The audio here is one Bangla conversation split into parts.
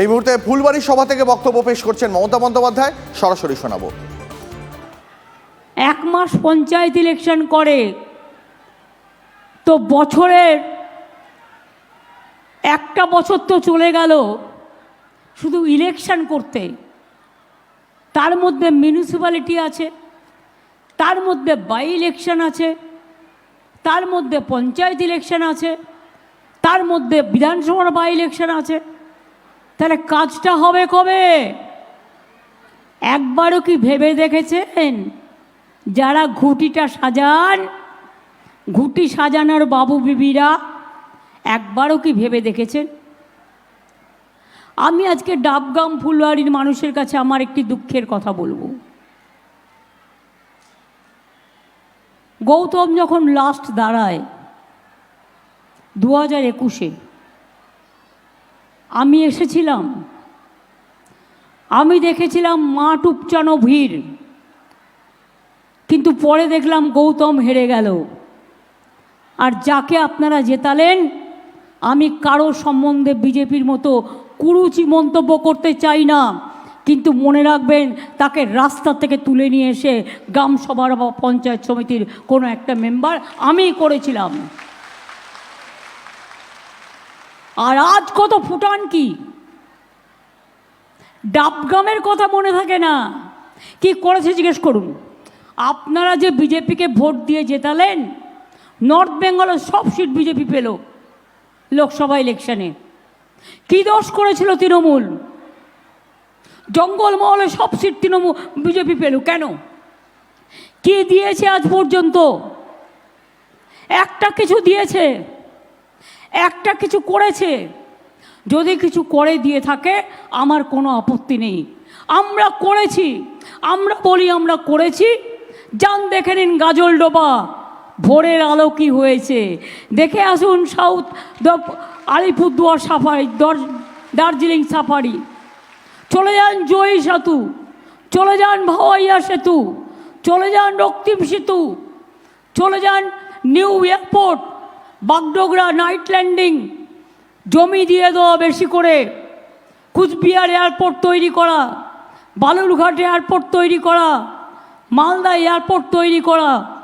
এই মুহূর্তে ফুলবাড়ি সভা থেকে বক্তব্য পেশ করছেন মমতা বন্দ্যোপাধ্যায়। সরাসরি শোনাবো। এক মাস পঞ্চায়েত ইলেকশন করে, তো বছরের একটা বছর তো চলে গেল শুধু ইলেকশন করতে। তার মধ্যে মিউনিসিপ্যালিটি আছে, তার মধ্যে বাই ইলেকশন আছে, তার মধ্যে পঞ্চায়েত ইলেকশন আছে, তার মধ্যে বিধানসভার বাই ইলেকশন আছে। তাহলে কাজটা হবে কবে? একবারও কি ভেবে দেখেছেন? যারা ঘুটিটা সাজান, ঘুটি সাজানোর বাবু বিবিরা, একবারও কি ভেবে দেখেছেন? আমি আজকে ডাবগাম ফুলবাড়ির মানুষের কাছে আমার একটি দুঃখের কথা বলব। গৌতম যখন লাস্ট দাঁড়ায় দু হাজার একুশে আমি এসেছিলাম। আমি দেখেছিলাম মাঠ উপচানো ভিড়। কিন্তু পরে দেখলাম গৌতম হেরে গেল। আর যাকে আপনারা জেতালেন, আমি কারও সম্বন্ধে বিজেপির মতো কুরুচি মন্তব্য করতে চাই না। কিন্তু মনে রাখবেন, তাকে রাস্তা থেকে তুলে নিয়ে এসে গ্রাম সভার বা পঞ্চায়েত সমিতির কোনো একটা মেম্বার আমি করেছিলাম। আর আজ কত ফুটান কি? ডাবগ্রামের কথা মনে থাকে না। কি করেছে জিজ্ঞেস করুন। আপনারা যে বিজেপিকে ভোট দিয়ে জেতালেন, নর্থ বেঙ্গলের সব সিট বিজেপি পেল লোকসভা ইলেকশনে। কি দোষ করেছিল তৃণমূল? জঙ্গলমহলে সব সিট তৃণমূল বিজেপি পেল কেন? কি দিয়েছে আজ পর্যন্ত? একটা কিছু দিয়েছে। একটা কিছু করেছে। যদি কিছু করে দিয়ে থাকে, আমার কোনো আপত্তি নেই। আমরা করেছি, আমরা বলি আমরা করেছি। যান দেখে নিন গাজলডোবা ভোরের আলো কি হয়েছে? দেখে আসুন সাউথ আলিপুরদুয়ার সাফারি, দর- দার্জিলিং সাফারি। চলে যান জয়ী সেতু, চলে যান ভাওয়াইয়া সেতু, চলে যান রক্তিম সেতু, চলে যান new airport Bagdogra night landing. জমি দিয়ে দেওয়া বেশি করে। কুচবিহার এয়ারপোর্ট তৈরি করা। বালুরঘাট এয়ারপোর্ট তৈরি করা। মালদা এয়ারপোর্ট তৈরি করা।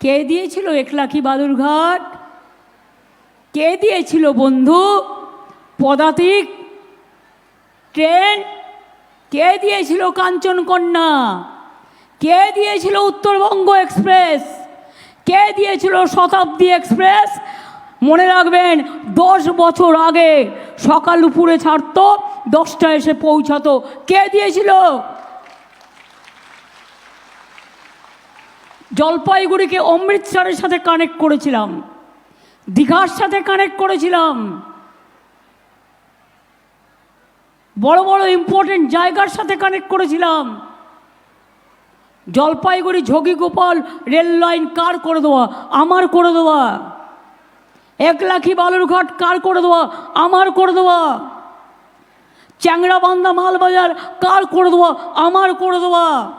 কে দিয়েছিল একলাখি বালুরঘাট? কে দিয়েছিল বন্ধু? পদাতিক? ট্রেন? কে দিয়েছিল কাঞ্চনকন্যা? কে দিয়েছিল উত্তরবঙ্গ এক্সপ্রেস? কে দিয়েছিল শতাব্দী এক্সপ্রেস? মনে রাখবেন, দশ বছর আগে সকাল উপরে ছাড়তো দশটা এসে পৌঁছাতো। কে দিয়েছিল? জলপাইগুড়িকে অমৃতসরের সাথে কানেক্ট করেছিলাম। দীঘার সাথে কানেক্ট করেছিলাম। বড় বড় ইম্পর্টেন্ট জায়গার সাথে কানেক্ট করেছিলাম। জলপাইগুড়ি ঝগিগোপাল রেল লাইন কার করে দেওয়া? আমার করে দেওয়া। এক একলাখি বালুরঘাট কার করে দেওয়া? আমার করে দেওয়া। চ্যাংরাবান্ধা মালবাজার কার করে দেওয়া? আমার করে দেওয়া।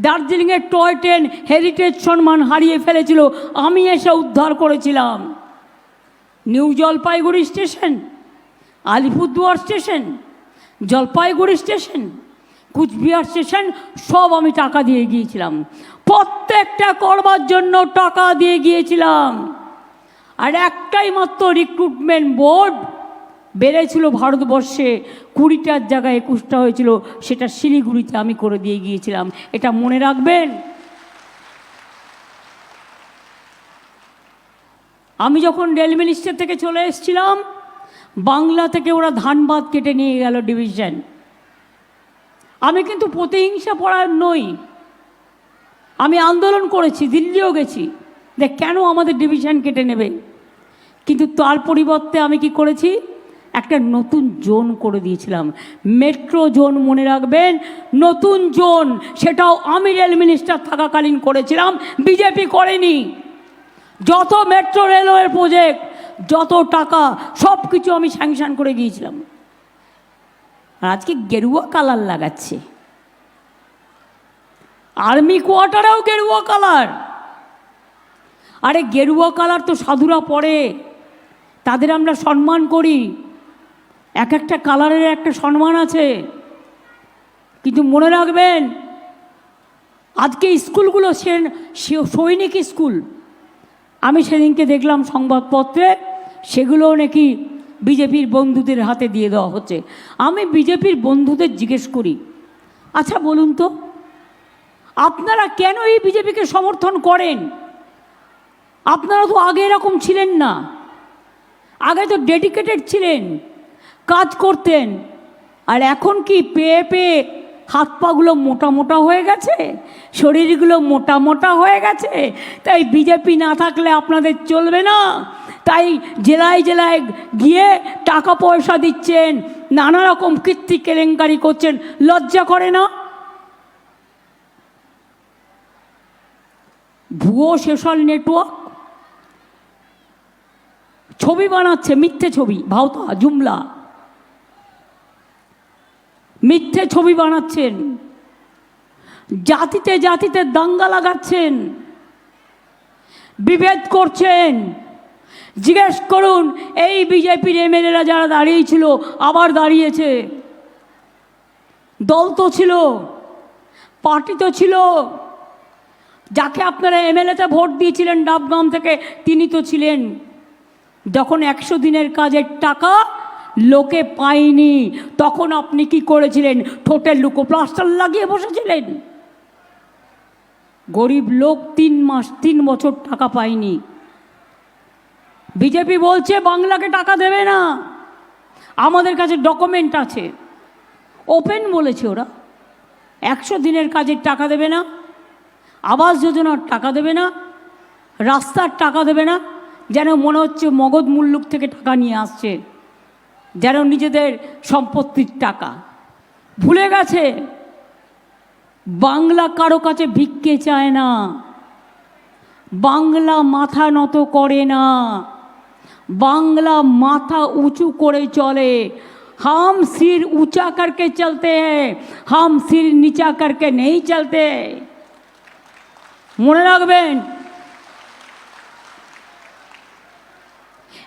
দার্জিলিংয়ের টয় ট্রেন হেরিটেজ সম্মান হারিয়ে ফেলেছিল। আমি এসে উদ্ধার করেছিলাম। New Jalpaiguri station, Alipurduar station, Jalpaiguri station. Cooch Behar station, সব আমি টাকা দিয়ে গিয়েছিলাম। প্রত্যেকটা করবার জন্য টাকা দিয়ে গিয়েছিলাম। আর একটাই মাত্র রিক্রুটমেন্ট বোর্ড বেড়েছিল ভারতবর্ষে, কুড়িটার জায়গায় একুশটা হয়েছিল, সেটা শিলিগুড়িতে আমি করে দিয়ে গিয়েছিলাম। এটা মনে রাখবেন? আমি যখন রেল মিনিস্টার থেকে চলে এসেছিলাম, বাংলা থেকে ওরা ধানবাদ কেটে নিয়ে গেল ডিভিশন আমি কিন্তু প্রতিহিংসা পড়ার নই। আমি আন্দোলন করেছি, দিল্লিও গেছি। দেখ, কেন আমাদের ডিভিশন কেটে নেবে? কিন্তু তার পরিবর্তে আমি কি করেছি? একটা নতুন জোন করে দিয়েছিলাম। মেট্রো জোন মনে রাখবেন? নতুন জোন, সেটাও আমি রেল মিনিস্টার থাকাকালীন করেছিলাম। বিজেপি করেনি। যত মেট্রো রেলওয়ে প্রজেক্ট যত টাকা সব কিছু আমি স্যাংশন করে গিয়েছিলাম। আর আজকে গেরুয়া কালার লাগাচ্ছে। আর্মি কোয়ার্টারেও গেরুয়া কালার। আরে গেরুয়া কালার তো সাধুরা পরে। তাদের আমরা সম্মান করি। এক একটা কালারের একটা সম্মান আছে। কিন্তু মনে রাখবেন, আজকে স্কুলগুলো সে সৈনিক স্কুল। আমি সেদিনকে দেখলাম সংবাদপত্রে সেগুলোও নাকি বিজেপির বন্ধুদের হাতে দিয়ে দেওয়া হচ্ছে। আমি বিজেপির বন্ধুদের জিজ্ঞেস করি আচ্ছা বলুন তো, আপনারা কেন এই বিজেপিকে সমর্থন করেন? আপনারা তো আগে এরকম ছিলেন না। আগে তো ডেডিকেটেড ছিলেন, কাজ করতেন। আর এখন কি পেয়ে পেয়ে হাত পাগুলো মোটা মোটা হয়ে গেছে? শরীরগুলো মোটা মোটা হয়ে গেছে? তাই বিজেপি না থাকলে আপনাদের চলবে না। তাই জেলায় জেলায় গিয়ে টাকা পয়সা দিচ্ছেন, নানা রকম কীর্তি কেলেঙ্কারি করছেন, লজ্জা করে না? ভুয়ো সোশ্যাল নেটওয়ার্ক? ছবি বানাচ্ছে, মিথ্যে ছবি, ভাওতা, জুমলা। মিথ্যে ছবি বানাচ্ছেন। জাতিতে জাতিতে দাঙ্গা লাগাচ্ছেন। বিভেদ করছেন। জিজ্ঞেস করুন, এই বিজেপির এমএলএরা যারা দাঁড়িয়েছিল আবার দাঁড়িয়েছে? দল তো ছিল, পার্টি তো ছিল। যাকে আপনারা এমএলএতে ভোট দিয়েছিলেন ডাবগ্রাম থেকে, তিনি তো ছিলেন। যখন একশো দিনের কাজের টাকা লোকে পায়নি, তখন আপনি কি করেছিলেন? ঠোঁটের লুকো প্লাস্টার লাগিয়ে বসেছিলেন। গরিব লোক তিন মাস, তিন বছর টাকা পায়নি। বিজেপি বলছে বাংলাকে টাকা দেবে না। আমাদের কাছে ডকুমেন্ট আছে। ওপেন বলেছে ওরা। একশো দিনের কাজের টাকা দেবে না। আবাস যোজনার টাকা দেবে না। রাস্তার টাকা দেবে না। যেন মনে হচ্ছে মগধ মুল্লুক থেকে টাকা নিয়ে আসছে। যেন নিজেদের সম্পত্তির টাকা। ভুলে গেছে? বাংলা কারও কাছে ভিক্ষে চায় না। বাংলা মাথা নত করে না। বাংলা মাথা উঁচু করে চলে हम सिर ऊंचा करके चलते हैं हम सिर नीचा करके नहीं चलते মনে রাখবেন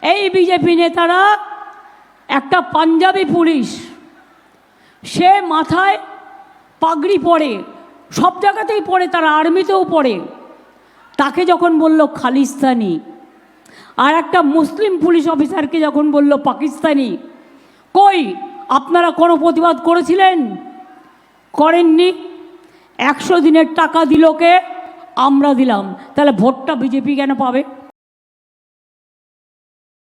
এই বিজেপি নেতারা একটা পাঞ্জাবি পুলিশ সে মাথায় পাগড়ি পরে সব জায়গাতেই পড়ে তারা আর্মিতেও পড়ে তাকে যখন বলল খালিস্তানি আর একটা মুসলিম পুলিশ অফিসারকে যখন বলল, পাকিস্তানি, কই? আপনারা কোনো প্রতিবাদ করেছিলেন? করেননি? একশো দিনের টাকা দিল কে? আমরা দিলাম। তাহলে ভোটটা বিজেপি কেন পাবে?